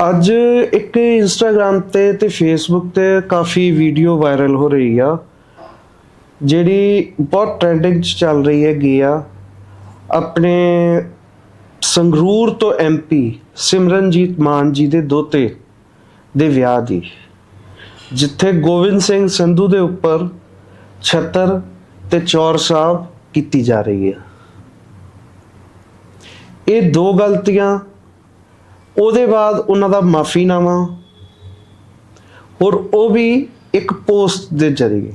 ਅੱਜ ਇੱਕ ਇੰਸਟਾਗ੍ਰam ਤੇ ਤੇ ਫੇਸਬੁੱਕ ਤੇ ਕਾਫੀ ਵੀਡੀਓ ਵਾਇਰਲ ਹੋ ਰਹੀ ਆ, ਜਿਹੜੀ ਬਹੁਤ ਟ੍ਰੈਂਡਿੰਗ 'ਚ ਚੱਲ ਰਹੀ ਹੈਗੀ ਆ। ਆਪਣੇ ਸੰਗਰੂਰ ਤੋਂ ਐਮਪੀ ਸਿਮਰਨਜੀਤ ਮਾਨ ਜੀ ਦੇ ਦੋਤੇ ਦੇ ਵਿਆਹ ਦੀ, ਜਿੱਥੇ ਗੋਬਿੰਦ ਸਿੰਘ ਸੰਧੂ ਦੇ ਉੱਪਰ ਛੱਤਰ ਤੇ ਚੌਰ ਸਾਹਿਬ ਕੀਤੀ ਜਾ ਰਹੀ ਹੈ ਇਹ ਦੋ ਗਲਤੀਆਂ ਉਹਦੇ ਬਾਅਦ ਉਹਨਾਂ ਦਾ ਮਾਫੀਨਾਮਾ ਔਰ ਉਹ ਵੀ ਇੱਕ ਪੋਸਟ ਦੇ ਜ਼ਰੀਏ।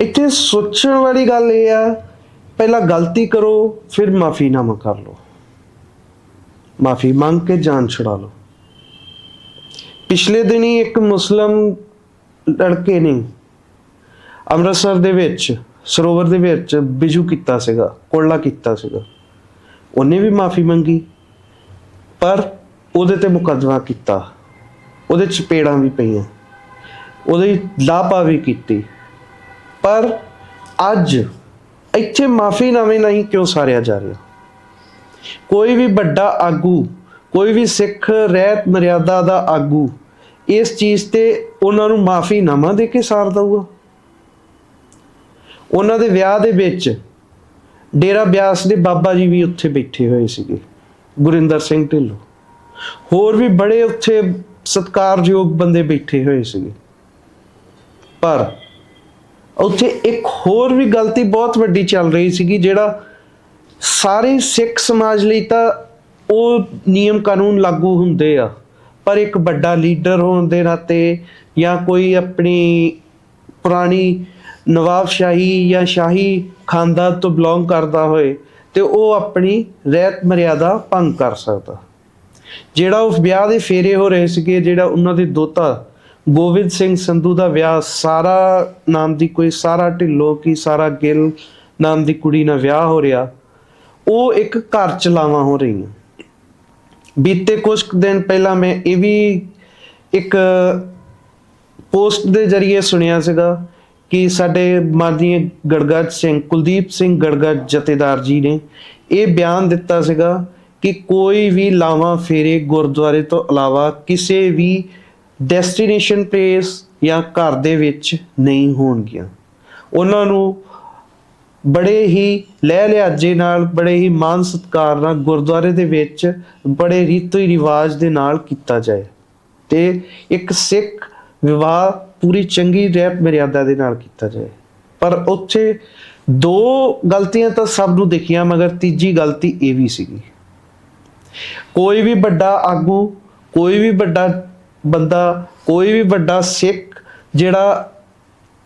ਇੱਥੇ ਸੋਚਣ ਵਾਲੀ ਗੱਲ ਇਹ ਆ, ਪਹਿਲਾਂ ਗਲਤੀ ਕਰੋ, ਫਿਰ ਮਾਫੀਨਾਮਾ ਕਰ ਲਓ। ਮਾਫੀ ਮੰਗ ਕੇ ਜਾਨ ਛੁਡਾ ਲਓ। ਪਿਛਲੇ ਦਿਨੀ ਇੱਕ ਮੁਸਲਮ ਲੜਕੇ ਨੇ ਅੰਮ੍ਰਿਤਸਰ ਦੇ ਵਿੱਚ, ਸਰੋਵਰ ਦੇ ਵਿੱਚ ਬਿਜੂ ਕੀਤਾ ਸੀਗਾ ਕੋਲਾ ਕੀਤਾ ਸੀਗਾ। ਉਹਨੇ ਵੀ ਮਾਫੀ ਮੰਗੀ। ਪਰ ਉਹਦੇ ਤੇ ਮੁਕੱਦਮਾ ਕੀਤਾ। ਉਹਦੇ ਚਪੇੜਾਂ ਵੀ ਪਈਆਂ। ਉਹਦੀ ਲਾਪਾ ਵੀ ਕੀਤੀ। ਪਰ ਅੱਜ ਇੱਥੇ ਮਾਫ਼ੀਨਾਮੇ ਨਵੇਂ ਨਹੀਂ ਕਿਉਂ ਸਾਰਿਆ ਜਾ ਰਿਹਾ? ਕੋਈ ਵੀ ਵੱਡਾ ਆਗੂ, ਕੋਈ ਵੀ ਸਿੱਖ ਰਹਿਤ ਮਰਿਆਦਾ ਦਾ ਆਗੂ, ਇਸ ਚੀਜ਼ ਤੇ ਉਹਨਾਂ ਨੂੰ ਮਾਫ਼ੀਨਾਮਾ ਦੇ ਕੇ ਸਾਰ ਦਊਗਾ। ਉਹਨਾਂ ਦੇ ਵਿਆਹ ਦੇ ਵਿੱਚ ਡੇਰਾ ਬਿਆਸ ਦੇ ਬਾਬਾ ਜੀ ਵੀ ਉੱਥੇ ਬੈਠੇ ਹੋਏ ਸੀਗੇ। ਗੁਰਿੰਦਰ ਸਿੰਘ ਢਿੱਲੋਂ। ਹੋਰ ਵੀ ਬੜੇ ਉੱਥੇ ਸਤਿਕਾਰਯੋਗ ਬੰਦੇ ਬੈਠੇ ਹੋਏ ਸੀਗੇ। ਪਰ ਉੱਥੇ ਇੱਕ ਹੋਰ ਵੀ ਗਲਤੀ ਬਹੁਤ ਵੱਡੀ ਚੱਲ ਰਹੀ ਸੀਗੀ, ਜਿਹੜਾ ਸਾਰੇ ਸਿੱਖ ਸਮਾਜ ਲਈ ਤਾਂ ਉਹ ਨਿਯਮ ਕਾਨੂੰਨ ਲਾਗੂ ਹੁੰਦੇ ਆ, ਪਰ ਇੱਕ ਵੱਡਾ ਲੀਡਰ ਹੋਣ ਦੇ ਨਾਤੇ ਜਾਂ ਕੋਈ ਆਪਣੀ ਪੁਰਾਣੀ ਨਵਾਬਸ਼ਾਹੀ ਜਾਂ ਸ਼ਾਹੀ ਖਾਨਦਾਨ ਤੋਂ ਬਿਲੋਂਗ ਕਰਦਾ ਹੋਏ ਤੇ ਉਹ ਆਪਣੀ ਰਹਿਤ ਮਰਿਆਦਾ ਭੰਗ ਕਰ ਸਕਦਾ। ਜਿਹੜਾ ਉਸ ਵਿਆਹ ਦੇ ਫੇਰੇ ਹੋ ਰਹੇ ਸੀਗੇ, ਜਿਹੜਾ ਉਹਨਾਂ ਦੇ ਦੋਤਾ ਗੋਬਿੰਦ ਸਿੰਘ ਸੰਧੂ ਦਾ ਵਿਆਹ, ਸਾਰਾ ਨਾਮ ਦੀ ਕੋਈ ਸਾਰਾ ਢਿੱਲੋਂ ਕੀ ਸਾਰਾ ਗਿੱਲ ਨਾਮ ਦੀ ਕੁੜੀ ਨਾਲ ਵਿਆਹ ਹੋ ਰਿਹਾ, ਉਹ ਇੱਕ ਘਰ ਚਲਾਵਾਂ ਹੋ ਰਹੀਆਂ। ਬੀਤੇ ਕੁਝ ਕੁ ਦਿਨ ਪਹਿਲਾਂ ਮੈਂ ਇਹ ਵੀ ਇੱਕ ਪੋਸਟ ਦੇ ਜ਼ਰੀਏ ਸੁਣਿਆ ਸੀਗਾ ਕਿ ਸਾਡੇ ਮਾਨਨੀय ਗੜਗੜ ਸਿੰਘ, ਕੁਲਦੀਪ ਸਿੰਘ ਗੜਗੜ ਜਥੇਦਾਰ ਜੀ ਨੇ ਇਹ ਬਿਆਨ ਦਿੱਤਾ ਸੀਗਾ ਕਿ ਕੋਈ ਵੀ ਲਾਵਾਂ ਫੇਰੇ ਗੁਰਦੁਆਰੇ ਤੋਂ ਇਲਾਵਾ ਕਿਸੇ ਵੀ ਡੈਸਟੀਨੇਸ਼ਨ ਪਲੇਸ ਜਾਂ ਘਰ ਦੇ ਵਿੱਚ ਨਹੀਂ ਹੋਣਗੀਆਂ। ਉਹਨਾਂ ਨੂੰ ਬੜੇ ਹੀ ਲੈ ਲਿਆਜੇ ਨਾਲ, ਬੜੇ ਹੀ ਮਾਨ ਸਤਿਕਾਰ ਨਾਲ ਗੁਰਦੁਆਰੇ ਦੇ ਵਿੱਚ ਬੜੇ ਰੀਤੀ ਰਿਵਾਜ ਦੇ ਨਾਲ ਕੀਤਾ ਜਾਏ। ਤੇ ਇੱਕ ਸਿੱਖ ਵਿਵਾਹ ਪੂਰੀ ਚੰਗੀ ਰਹਿਤ ਮਰਿਆਦਾ ਦੇ ਨਾਲ ਕੀਤਾ ਜਾਏ। ਪਰ ਉੱਥੇ ਦੋ ਗਲਤੀਆਂ ਤਾਂ ਸਭ ਨੂੰ ਦੇਖੀਆਂ, ਮਗਰ ਤੀਜੀ ਗਲਤੀ ਇਹ ਵੀ ਸੀਗੀ। ਕੋਈ ਵੀ ਵੱਡਾ ਆਗੂ, ਕੋਈ ਵੀ ਵੱਡਾ ਬੰਦਾ, ਕੋਈ ਵੀ ਵੱਡਾ ਸਿੱਖ, ਜਿਹੜਾ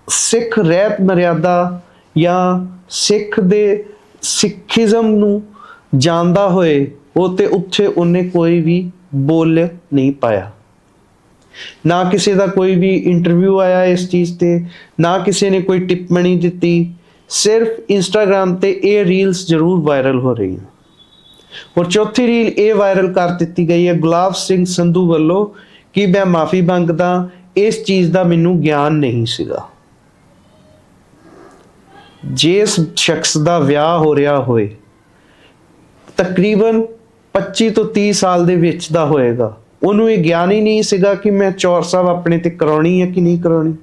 ਸਿੱਖ ਰਹਿਤ ਮਰਿਆਦਾ ਜਾਂ ਸਿੱਖ ਦੇ ਸਿੱਖੀਜ਼ਮ ਨੂੰ ਜਾਣਦਾ ਹੋਏ, ਉਹ ਤੇ ਉੱਥੇ ਉਹਨੇ ਕੋਈ ਵੀ ਬੋਲ ਨਹੀਂ ਪਾਇਆ। ਨਾ ਕਿਸੇ ਦਾ ਕੋਈ ਵੀ ਇੰਟਰਵਿਊ ਆਇਆ ਇਸ ਚੀਜ਼ ਤੇ, ਨਾ ਕਿਸੇ ਨੇ ਕੋਈ ਟਿੱਪਣੀ ਦਿੱਤੀ। ਸਿਰਫ ਇੰਸਟਾਗ੍ਰam ਤੇ ਇਹ ਰੀਲਸ ਜ਼ਰੂਰ ਵਾਇਰਲ ਹੋ ਰਹੀਆਂ। ਔਰ ਚੌਥੀ ਰੀਲ ਇਹ ਵਾਇਰਲ ਕਰ ਦਿੱਤੀ ਗਈ ਹੈ ਗੁਲਾਬ ਸਿੰਘ ਸੰਧੂ ਵੱਲੋਂ ਕਿ ਮੈਂ ਮਾਫੀ ਮੰਗਦਾ, ਇਸ ਚੀਜ਼ ਦਾ ਮੈਨੂੰ ਗਿਆਨ ਨਹੀਂ ਸੀਗਾ। ਜਿਸ ਸ਼ਖਸ ਦਾ ਵਿਆਹ ਹੋ ਰਿਹਾ ਹੋਏ, ਤਕਰੀਬਨ 25 ਤੋਂ 30 ਸਾਲ ਦੇ ਵਿੱਚ ਦਾ ਹੋਏਗਾ। ਉਹਨੂੰ ਇਹ ਗਿਆਨ ਹੀ ਨਹੀਂ ਸੀਗਾ ਕਿ ਮੈਂ ਚੌਰ ਸਾਹਿਬ ਆਪਣੇ ਤੇ ਕਰਾਉਣੀ ਹੈ ਕਿ ਨਹੀਂ ਕਰਾਉਣੀ।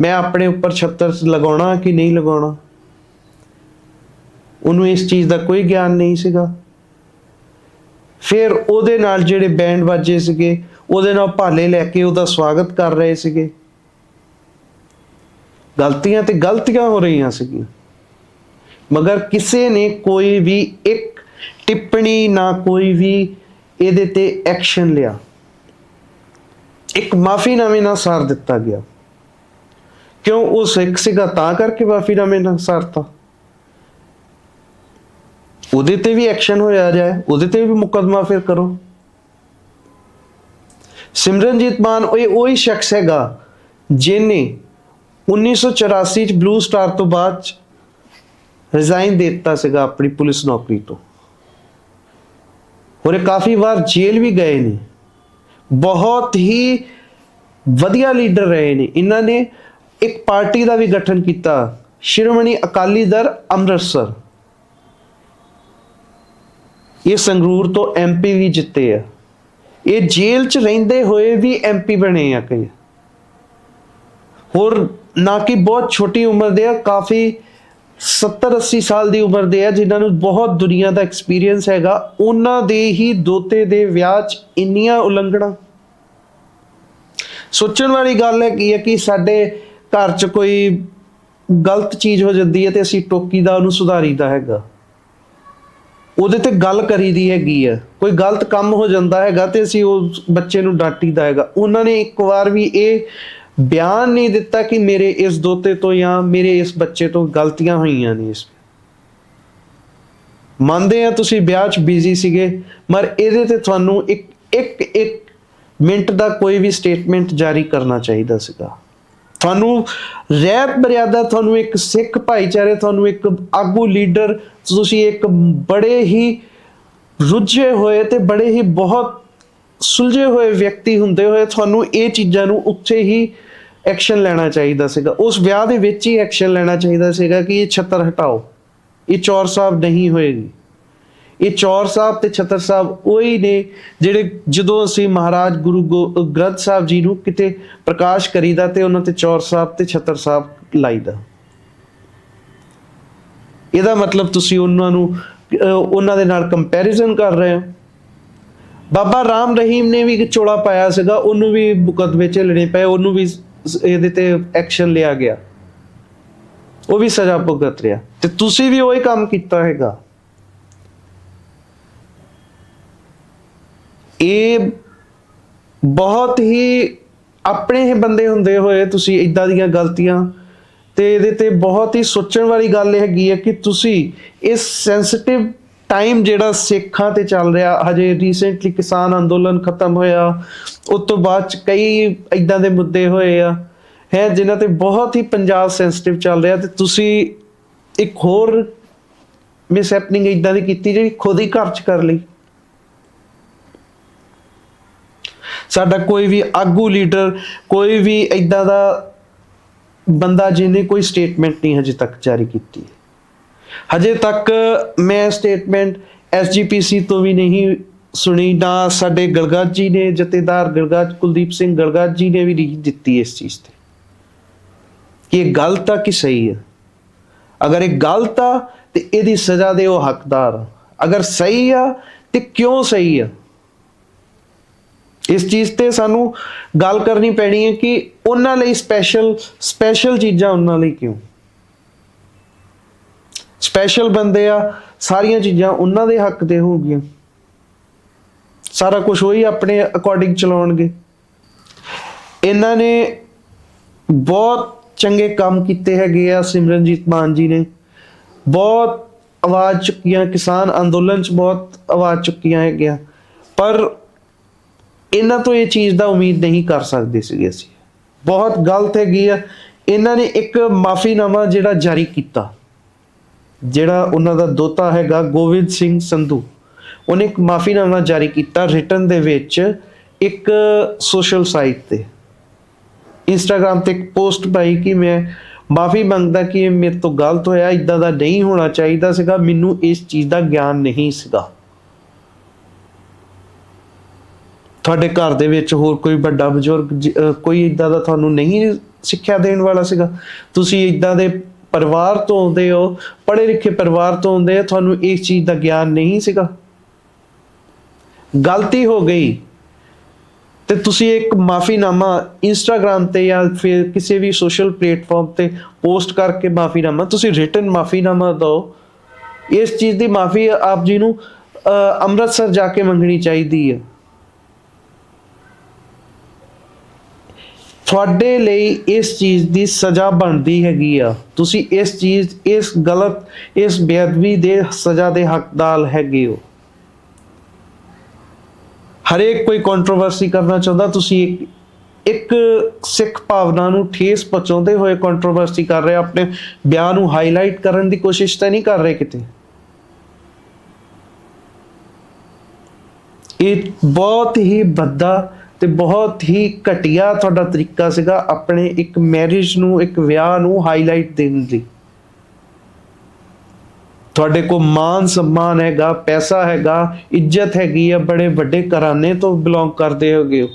ਮੈਂ ਆਪਣੇ ਉੱਪਰ ਛੱਤਰ ਲਗਾਉਣਾ ਕਿ ਨਹੀਂ ਲਗਾਉਣਾ। ਉਹਨੂੰ ਇਸ ਚੀਜ਼ ਦਾ ਕੋਈ ਗਿਆਨ ਨਹੀਂ ਸੀਗਾ। ਫਿਰ ਉਹਦੇ ਨਾਲ ਜਿਹੜੇ ਬੈਂਡ ਵਾਜੇ ਸੀਗੇ, ਉਹਦੇ ਨਾਲ ਭਾਲੇ ਲੈ ਕੇ ਉਹਦਾ ਸਵਾਗਤ ਕਰ ਰਹੇ ਸੀਗੇ। ਗਲਤੀਆਂ ਤੇ ਗਲਤੀਆਂ ਹੋ ਰਹੀਆਂ ਸੀਗੀਆਂ। ਮਗਰ ਕਿਸੇ ਨੇ ਕੋਈ ਵੀ ਇੱਕ ਟਿੱਪਣੀ ਨਾ ਕੋਈ ਵੀ ਇਹਦੇ ਤੇ ਐਕਸ਼ਨ ਲਿਆ। ਇੱਕ ਮਾਫੀਨਾਮੇ ਨਾਲ ਸਾਰ ਦਿੱਤਾ ਗਿਆ। ਕਿਉਂ? ਉਹ ਸਿੱਖ ਸੀਗਾ, ਤਾਂ ਕਰਕੇ ਮਾਫੀਨਾਮੇ ਨਾਲ ਸਾਰਤਾ। ਉਹਦੇ ਤੇ ਵੀ ਐਕਸ਼ਨ ਹੋਇਆ ਜਾਏ, ਉਹਦੇ ਤੇ ਵੀ ਮੁਕੱਦਮਾ ਫਿਰ ਕਰੋ। ਸਿਮਰਨਜੀਤ ਮਾਨ, ਉਹ ਉਹੀ ਸ਼ਖਸ ਹੈਗਾ ਜਿਨੇ 1984 ਚ ਬਲੂ ਸਟਾਰ ਤੋਂ ਬਾਅਦ ਰਿਜ਼ਾਈਨ ਦੇ ਦਿੱਤਾ ਸੀਗਾ ਆਪਣੀ ਪੁਲਿਸ ਨੌਕਰੀ ਤੋਂ। ਔਰ ਇਹ ਕਾਫੀ ਵਾਰ ਜੇਲ੍ਹ ਵੀ ਗਏ ਨੇ। ਬਹੁਤ ਹੀ ਵਧੀਆ ਲੀਡਰ ਰਹੇ ਨੇ। ਇਹਨਾਂ ਨੇ ਇੱਕ ਪਾਰਟੀ ਦਾ ਵੀ ਗਠਨ ਕੀਤਾ। ਸ਼੍ਰੋਮਣੀ ਅਕਾਲੀ ਦਲ ਅੰਮ੍ਰਿਤਸਰ। ਇਹ ਸੰਗਰੂਰ ਤੋਂ ਐਮਪੀ ਵੀ ਜਿੱਤੇ ਆ। ਇਹ ਜੇਲ੍ਹ 'ਚ ਰਹਿੰਦੇ ਹੋਏ ਵੀ ਐਮਪੀ ਬਣੇ ਆ ਕਈ। ਹੋਰ ਨਾ ਕਿ ਬਹੁਤ ਛੋਟੀ ਉਮਰ ਦੇ ਆ, ਕਾਫੀ 70 80 ਸਾਲ ਦੀ ਉਮਰ ਦੇ ਆ, ਜਿਨ੍ਹਾਂ ਨੂੰ ਬਹੁਤ ਦੁਨੀਆ ਦਾ ਐਕਸਪੀਰੀਅੰਸ ਹੈਗਾ। ਉਹਨਾਂ ਦੇ ਹੀ ਦੋਤੇ ਦੇ ਵਿਆਹ 'ਚ ਇੰਨੀਆਂ ਉਲੰਘਣਾ। ਸੋਚਣ ਵਾਲੀ ਗੱਲ ਹੈ ਕੀ ਹੈ ਕਿ ਸਾਡੇ ਘਰ 'ਚ ਕੋਈ ਗਲਤ ਚੀਜ਼ ਹੋ ਜਾਂਦੀ ਹੈ ਤੇ ਅਸੀਂ ਟੋਕੀ ਦਾ ਉਹਨੂੰ ਸੁਧਾਰੀਦਾ ਹੈਗਾ। ਉਹਦੇ ਤੇ ਗੱਲ ਕਰੀਦੀ ਹੈਗੀ ਆ ਕੋਈ ਗਲਤ ਕੰਮ ਹੋ ਜਾਂਦਾ ਹੈਗਾ ਤੇ ਅਸੀਂ ਉਸ ਬੱਚੇ ਨੂੰ ਡਾਂਟੀਦਾ ਹੈਗਾ। ਉਹਨਾਂ ਨੇ ਇੱਕ ਵਾਰ ਵੀ ਇਹ ਬਿਆਨ ਨਹੀਂ ਦਿੱਤਾ ਕਿ ਮੇਰੇ ਇਸ ਦੋਤੇ ਤੋਂ ਜਾਂ ਮੇਰੇ ਇਸ ਬੱਚੇ ਤੋਂ ਗਲਤੀਆਂ ਹੋਈਆਂ ਨੇ ਇਸ ਮੰਨਦੇ ਆ ਤੁਸੀਂ ਵਿਆਹ 'ਚ ਬਿਜ਼ੀ ਸੀਗੇ ਮਰ ਇਹਦੇ ਤੇ ਤੁਹਾਨੂੰ ਇੱਕ ਇੱਕ ਇੱਕ ਮਿੰਟ ਦਾ ਕੋਈ ਵੀ ਸਟੇਟਮੈਂਟ ਜਾਰੀ ਕਰਨਾ ਚਾਹੀਦਾ ਸੀਗਾ। ਤੁਹਾਨੂੰ ਰਹਿਤ ਮਰਿਆਦਾ, ਤੁਹਾਨੂੰ ਇੱਕ ਸਿੱਖ ਭਾਈਚਾਰੇ, ਤੁਹਾਨੂੰ ਇੱਕ ਆਗੂ ਲੀਡਰ, ਤੁਸੀਂ ਇੱਕ ਬੜੇ ਹੀ ਰੁੱਝੇ ਹੋਏ ਤੇ ਬੜੇ ਹੀ ਬਹੁਤ ਸੁਲਝੇ ਹੋਏ ਵਿਅਕਤੀ ਹੁੰਦੇ ਹੋਏ ਤੁਹਾਨੂੰ ਇਹ ਚੀਜ਼ਾਂ ਨੂੰ ਉੱਥੇ ਹੀ ਐਕਸ਼ਨ ਲੈਣਾ ਚਾਹੀਦਾ ਸੀਗਾ। ਉਸ ਵਿਆਹ ਦੇ ਵਿੱਚ ਹੀ ਐਕਸ਼ਨ ਲੈਣਾ ਚਾਹੀਦਾ ਸੀਗਾ ਕਿ ਇਹ ਛੱਤਰ ਹਟਾਓ। ਇਹ ਚੌਰ ਸਾਹਿਬ ਨਹੀਂ ਹੋਏਗੀ। ਇਹ ਚੌਰ ਸਾਹਿਬ ਤੇ ਛਤਰ ਸਾਹਿਬ ਉਹੀ ਨੇ ਜਿਹੜੇ ਜਦੋਂ ਅਸੀਂ ਮਹਾਰਾਜ ਗੁਰੂ ਗੋ- ਗ੍ਰੰਥ ਸਾਹਿਬ ਜੀ ਨੂੰ ਕਿਤੇ ਪ੍ਰਕਾਸ਼ ਕਰੀਦਾ ਤੇ ਉਹਨਾਂ ਤੇ ਚੌਰ ਸਾਹਿਬ ਤੇ ਛਤਰ ਸਾਹਿਬ ਲਾਈਦਾ। ਇਹਦਾ ਮਤਲਬ ਤੁਸੀਂ ਉਹਨਾਂ ਨੂੰ ਉਹਨਾਂ ਦੇ ਨਾਲ ਕੰਪੈਰੀਜ਼ਨ ਕਰ ਰਹੇ ਹੋ। ਬਾਬਾ ਰਾਮ ਰਹੀਮ ਨੇ ਵੀ ਇੱਕ ਚੋਲਾ ਪਾਇਆ ਸੀਗਾ, ਉਹਨੂੰ ਵੀ ਮੁਕੱਦਮੇ ਝੱਲਣੇ ਪਏ, ਉਹਨੂੰ ਵੀ ਇਹਦੇ ਤੇ ਐਕਸ਼ਨ ਲਿਆ ਗਿਆ। ਉਹ ਵੀ ਸਜ਼ਾ ਭੁਗਤ ਰਿਹਾ। ਤੇ ਤੁਸੀਂ ਵੀ ਉਹੀ ਕੰਮ ਕੀਤਾ ਹੈਗਾ। ਇਹ ਬਹੁਤ ਹੀ ਆਪਣੇ ਹੀ ਬੰਦੇ ਹੁੰਦੇ ਹੋਏ ਤੁਸੀਂ ਇਦਾਂ ਦੀਆਂ ਗਲਤੀਆਂ, ਤੇ ਇਹਦੇ ਤੇ ਬਹੁਤ ਹੀ ਸੋਚਣ ਵਾਲੀ ਗੱਲ ਹੈਗੀ ਹੈ ਕਿ ਤੁਸੀਂ ਇਸ ਸੈਂਸਿਟਿਵ ਟਾਈਮ ਜਿਹੜਾ ਸਿੱਖਾਂ ਤੇ ਚੱਲ ਰਿਹਾ, ਹਜੇ ਰੀਸੈਂਟਲੀ ਕਿਸਾਨ ਅੰਦੋਲਨ ਖਤਮ ਹੋਇਆ, ਉਸ ਤੋਂ ਬਾਅਦ ਚ ਕਈ ਇਦਾਂ ਦੇ ਮੁੱਦੇ ਹੋਏ ਆ, ਹੈ, ਜਿਨ੍ਹਾਂ ਤੇ ਬਹੁਤ ਹੀ ਪੰਜਾਬ ਸੈਂਸਿਟਿਵ ਚੱਲ ਰਿਹਾ ਤੇ ਤੁਸੀਂ ਇੱਕ ਹੋਰ ਮਿਸ ਹੈਪਨਿੰਗ ਇਦਾਂ ਦੀ ਕੀਤੀ ਜਿਹੜੀ ਖੁਦ ਹੀ ਘਰ ਚ ਕਰ ਲਈ? ਸਾਡਾ ਕੋਈ ਵੀ ਆਗੂ ਲੀਡਰ ਕੋਈ ਵੀ ਇਦਾਂ ਦਾ ਬੰਦਾ ਜਿਹਨੇ ਕੋਈ ਸਟੇਟਮੈਂਟ ਨਹੀਂ ਹਜੇ ਤੱਕ ਜਾਰੀ ਕੀਤੀ। ਹਜੇ ਤੱਕ ਮੈਂ ਸਟੇਟਮੈਂਟ ਐਸਜੀਪੀਸੀ ਤੋਂ ਵੀ ਨਹੀਂ ਸੁਣੀ, ਨਾ ਸਾਡੇ ਗਲਗਾਜ ਜੀ ਨੇ ਜਥੇਦਾਰ ਗਲਗਾਜ ਕੁਲਦੀਪ ਸਿੰਘ ਗਲਗਾਜ ਜੀ ਨੇ ਵੀ ਨਹੀਂ ਦਿੱਤੀ ਇਸ ਚੀਜ਼ ਤੇ। ਕਿ ਇਹ ਗਲਤ ਆ ਕਿ ਸਹੀ ਹੈ ਅਗਰ ਇਹ ਗਲਤ ਆ ਤੇ ਇਹਦੀ ਸਜ਼ਾ ਦੇ ਉਹ ਹੱਕਦਾਰ ਆ। ਅਗਰ ਸਹੀ ਆ ਤੇ ਕਿਉਂ ਸਹੀ ਆ? ਇਸ ਚੀਜ਼ ਤੇ ਸਾਨੂੰ ਗੱਲ ਕਰਨੀ ਪੈਣੀ ਹੈ ਕਿ ਉਹਨਾਂ ਲਈ ਸਪੈਸ਼ਲ ਸਪੈਸ਼ਲ ਚੀਜ਼ਾਂ ਉਹਨਾਂ ਲਈ ਕਿਉਂ? ਸਪੈਸ਼ਲ ਬੰਦੇ ਆ, ਸਾਰੀਆਂ ਚੀਜ਼ਾਂ ਉਹਨਾਂ ਦੇ ਹੱਕ ਤੇ ਹੋਗੀਆਂ ਸਾਰਾ ਕੁਝ ਉਹੀ ਆਪਣੇ ਅਕੋਰਡਿੰਗ ਚਲਾਉਣਗੇ। ਇਹਨਾਂ ਨੇ ਬਹੁਤ ਚੰਗੇ ਕੰਮ ਕੀਤੇ ਹੈਗੇ ਆ, ਸਿਮਰਨਜੀਤ ਮਾਨ ਜੀ ਨੇ। ਬਹੁਤ ਆਵਾਜ਼ ਚੁੱਕੀਆਂ, ਕਿਸਾਨ ਅੰਦੋਲਨ ਚ ਬਹੁਤ ਆਵਾਜ਼ ਚੁੱਕੀਆਂ ਹੈਗੀਆਂ। ਪਰ ਇਹਨਾਂ ਤੋਂ ਇਹ ਚੀਜ਼ ਦਾ ਉਮੀਦ ਨਹੀਂ ਕਰ ਸਕਦੇ ਸੀਗੇ ਅਸੀਂ। ਬਹੁਤ ਗਲਤ ਹੈਗੀ ਆ। ਇਹਨਾਂ ਨੇ ਇੱਕ ਮਾਫੀਨਾਮਾ ਜਿਹੜਾ ਜਾਰੀ ਕੀਤਾ। ਜਿਹੜਾ ਉਹਨਾਂ ਦਾ ਦੋਤਾ ਹੈਗਾ ਗੋਬਿੰਦ ਸਿੰਘ ਸੰਧੂ, ਉਹਨੇ ਇੱਕ ਮਾਫੀਨਾਮਾ ਜਾਰੀ ਕੀਤਾ ਰਿਟਨ ਦੇ ਵਿੱਚ ਇੱਕ ਸੋਸ਼ਲ ਸਾਈਟ ਤੇ। ਇੰਸਟਾਗ੍ਰam ਤੇ ਇੱਕ ਪੋਸਟ ਪਾਈ ਕਿ ਮੈਂ ਮਾਫੀ ਮੰਗਦਾ ਕਿ ਇਹ ਮੇਰੇ ਤੋਂ ਗਲਤ ਹੋਇਆ ਇਦਾਂ ਦਾ ਨਹੀਂ ਹੋਣਾ ਚਾਹੀਦਾ ਸੀਗਾ, ਮੈਨੂੰ ਇਸ ਚੀਜ਼ ਦਾ ਗਿਆਨ ਨਹੀਂ ਸੀਗਾ। ਤੁਹਾਡੇ ਘਰ ਦੇ ਵਿੱਚ ਹੋਰ ਕੋਈ ਵੱਡਾ ਬਜ਼ੁਰਗ ਕੋਈ ਇਦਾਂ ਦਾ ਤੁਹਾਨੂੰ ਨਹੀਂ ਸਿੱਖਿਆ ਦੇਣ ਵਾਲਾ ਸੀਗਾ? ਤੁਸੀਂ ਇਦਾਂ ਦੇ ਪਰਿਵਾਰ ਤੋਂ ਆਉਂਦੇ ਹੋ ਪੜ੍ਹੇ ਲਿਖੇ ਪਰਿਵਾਰ ਤੋਂ ਆਉਂਦੇ ਆ ਤੁਹਾਨੂੰ ਇਸ ਚੀਜ਼ ਦਾ ਗਿਆਨ ਨਹੀਂ ਸੀਗਾ। ਗਲਤੀ ਹੋ ਗਈ। ਤੇ ਤੁਸੀਂ ਇੱਕ ਮਾਫੀਨਾਮਾ ਇੰਸਟਾਗ੍ਰam ਤੇ ਜਾਂ ਫਿਰ ਕਿਸੇ ਵੀ ਸੋਸ਼ਲ ਪਲੇਟਫਾਰਮ ਤੇ ਪੋਸਟ ਕਰਕੇ ਮਾਫੀਨਾਮਾ ਤੁਸੀਂ ਰਿਟਨ ਮਾਫੀਨਾਮਾ ਦਿਓ। ਇਸ ਚੀਜ਼ ਦੀ ਮਾਫੀ ਆਪ ਜੀ ਨੂੰ ਅਹ, ਅੰਮ੍ਰਿਤਸਰ ਜਾ ਕੇ ਮੰਗਣੀ ਚਾਹੀਦੀ ਹੈ। ਤੁਹਾਡੇ ਲਈ ਇਸ ਚੀਜ਼ ਦੀ ਸਜ਼ਾ ਬਣਦੀ ਹੈਗੀ ਆ। ਤੁਸੀਂ ਇਸ ਚੀਜ਼, ਇਸ ਗਲਤ, ਇਸ ਬੇਅਦਬੀ ਦੇ ਸਜ਼ਾ ਦੇ ਹੱਕਦਾਰ ਹੈਗੇ ਹੋ। ਹਰੇਕ ਕੋਈ ਕੰਟਰੋਵਰਸੀ ਕਰਨਾ ਚਾਹੁੰਦਾ, ਤੁਸੀਂ ਇੱਕ ਇੱਕ ਸਿੱਖ ਭਾਵਨਾ ਨੂੰ ਠੇਸ ਪਹੁੰਚਾਉਂਦੇ ਹੋਏ ਕੰਟਰੋਵਰਸੀ ਕਰ ਰਹੇ ਆਪਣੇ ਬਿਆਨ ਨੂੰ ਹਾਈਲਾਈਟ ਕਰਨ ਦੀ ਕੋਸ਼ਿਸ਼ ਤਾਂ ਨਹੀਂ ਕਰ ਰਹੇ ਕਿਤੇ। ਇਹ ਬਹੁਤ ਹੀ ਵੱਡਾ ਤੇ ਬਹੁਤ ਹੀ ਘਟੀਆ ਤੁਹਾਡਾ ਤਰੀਕਾ ਸੀਗਾ ਆਪਣੇ ਇੱਕ ਮੈਰਿਜ ਨੂੰ, ਇੱਕ ਵਿਆਹ ਨੂੰ ਹਾਈਲਾਈਟ ਦੇਣ ਦੀ ਤੁਹਾਡੇ ਕੋਲ ਮਾਨ ਸਨਮਾਨ ਹੈਗਾ, ਪੈਸਾ ਹੈਗਾ, ਇੱਜ਼ਤ ਹੈਗੀ ਆ, ਬੜੇ ਵੱਡੇ ਘਰਾਣੇ ਤੋਂ ਬਿਲੋਂਗ ਕਰਦੇ ਹੋਗੇ ਹੋ।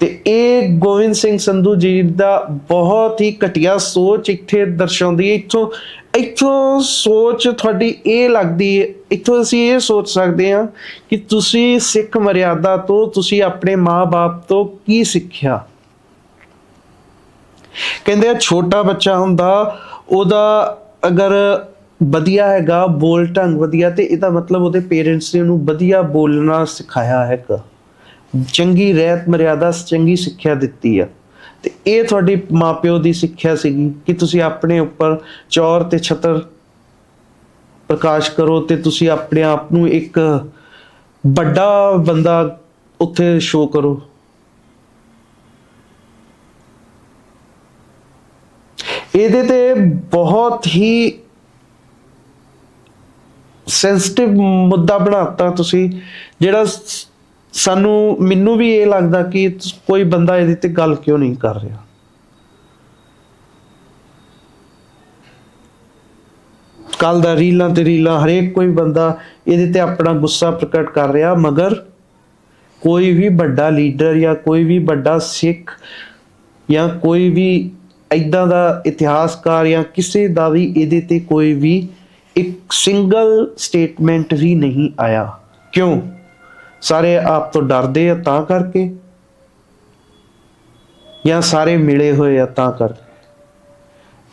ਤੇ ਇਹ ਗੋਬਿੰਦ ਸਿੰਘ ਸੰਧੂ ਜੀ ਦਾ ਬਹੁਤ ਹੀ ਘਟੀਆ ਸੋਚ ਇੱਥੇ ਦਰਸਾਉਂਦੀ ਹੈ। ਇੱਥੋਂ ਇੱਥੋਂ ਸੋਚ ਤੁਹਾਡੀ ਇਹ ਲੱਗਦੀ ਹੈ, ਇੱਥੋਂ ਅਸੀਂ ਇਹ ਸੋਚ ਸਕਦੇ ਹਾਂ ਕਿ ਤੁਸੀਂ ਸਿੱਖ ਮਰਿਆਦਾ ਤੋਂ ਤੁਸੀਂ ਆਪਣੇ ਮਾਪੇ ਤੋਂ ਕੀ ਸਿੱਖਿਆ? ਕਹਿੰਦੇ ਛੋਟਾ ਬੱਚਾ ਹੁੰਦਾ, ਉਹਦਾ ਅਗਰ ਵਧੀਆ ਹੈਗਾ, ਬੋਲ ਢੰਗ ਵਧੀਆ, ਤੇ ਇਹਦਾ ਮਤਲਬ ਉਹਦੇ ਪੇਰੈਂਟਸ ਨੇ ਉਹਨੂੰ ਵਧੀਆ ਬੋਲਣਾ ਸਿਖਾਇਆ ਹੈਗਾ। ਚੰਗੀ ਰਹਿਤ ਮਰਿਆਦਾ, ਚੰਗੀ ਸਿੱਖਿਆ ਦਿੱਤੀ ਆ। ਤੇ ਇਹ ਤੁਹਾਡੀ ਮਾਪਿਓ ਦੀ ਸਿੱਖਿਆ ਸੀਗੀ ਕਿ ਤੁਸੀਂ ਆਪਣੇ ਉੱਪਰ ਚੌਰ ਤੇ ਛਤਰ ਪ੍ਰਕਾਸ਼ ਕਰੋ ਤੇ ਤੁਸੀਂ ਆਪਣੇ ਆਪ ਨੂੰ ਇੱਕ ਵੱਡਾ ਬੰਦਾ ਉੱਥੇ ਸ਼ੋਅ ਕਰੋ। ਇਹਦੇ ਤੇ ਬਹੁਤ ਹੀ ਸੈਂਸਿਟਿਵ ਮੁੱਦਾ ਬਣਾਤਾ ਤੁਸੀਂ, ਜਿਹੜਾ ਸਾਨੂੰ ਮੈਨੂੰ ਵੀ ਇਹ ਲੱਗਦਾ ਕਿ ਕੋਈ ਬੰਦਾ ਇਹਦੇ ਤੇ ਗੱਲ ਕਿਉਂ ਨਹੀਂ ਕਰ ਰਿਹਾ? ਕੱਲ ਦਾ ਰੀਲਾਂ ਤੇ ਰੀਲਾਂ, ਹਰੇਕ ਕੋਈ ਬੰਦਾ ਇਹਦੇ ਤੇ ਆਪਣਾ ਗੁੱਸਾ ਪ੍ਰਗਟ ਕਰ ਰਿਹਾ, ਮਗਰ ਕੋਈ ਵੀ ਵੱਡਾ ਲੀਡਰ ਜਾਂ ਕੋਈ ਵੀ ਵੱਡਾ ਸਿੱਖ ਜਾਂ ਕੋਈ ਵੀ ਇਦਾਂ ਦਾ ਇਤਿਹਾਸਕਾਰ ਜਾਂ ਕਿਸੇ ਦਾ ਵੀ ਇਹਦੇ ਤੇ ਕੋਈ ਵੀ ਇੱਕ ਸਿੰਗਲ ਸਟੇਟਮੈਂਟ ਵੀ ਨਹੀਂ ਆਇਆ। ਕਿਉਂ? ਸਾਰੇ ਆਪ ਤੋਂ ਡਰਦੇ ਆ ਤਾਂ ਕਰਕੇ? ਜਾਂ ਸਾਰੇ ਮਿਲੇ ਹੋਏ ਆ ਤਾਂ ਕਰਕੇ?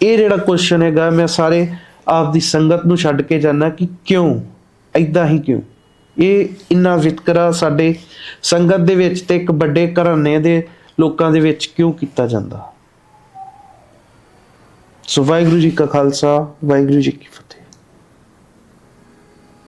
ਇਹ ਜਿਹੜਾ ਕੁਐਸਚਨ ਹੈਗਾ, ਮੈਂ ਸਾਰੇ ਆਪ ਦੀ ਸੰਗਤ ਨੂੰ ਛੱਡ ਕੇ ਜਾਣਾ ਕਿ ਕਿਉਂ? ਐਦਾਂ ਹੀ ਕਿਉਂ? ਇਹ ਇੰਨਾ ਵਿਤਕਰਾ ਸਾਡੇ ਸੰਗਤ ਦੇ ਵਿੱਚ ਤੇ ਇੱਕ ਵੱਡੇ ਘਰਾਣੇ ਦੇ ਲੋਕਾਂ ਦੇ ਵਿੱਚ ਕਿਉਂ ਕੀਤਾ ਜਾਂਦਾ? ਸੋ ਵਾਹਿਗੁਰੂ ਜੀ ਕਾ ਖਾਲਸਾ, ਵਾਹਿਗੁਰੂ ਜੀ ਕੀ ਫਤਿਹ।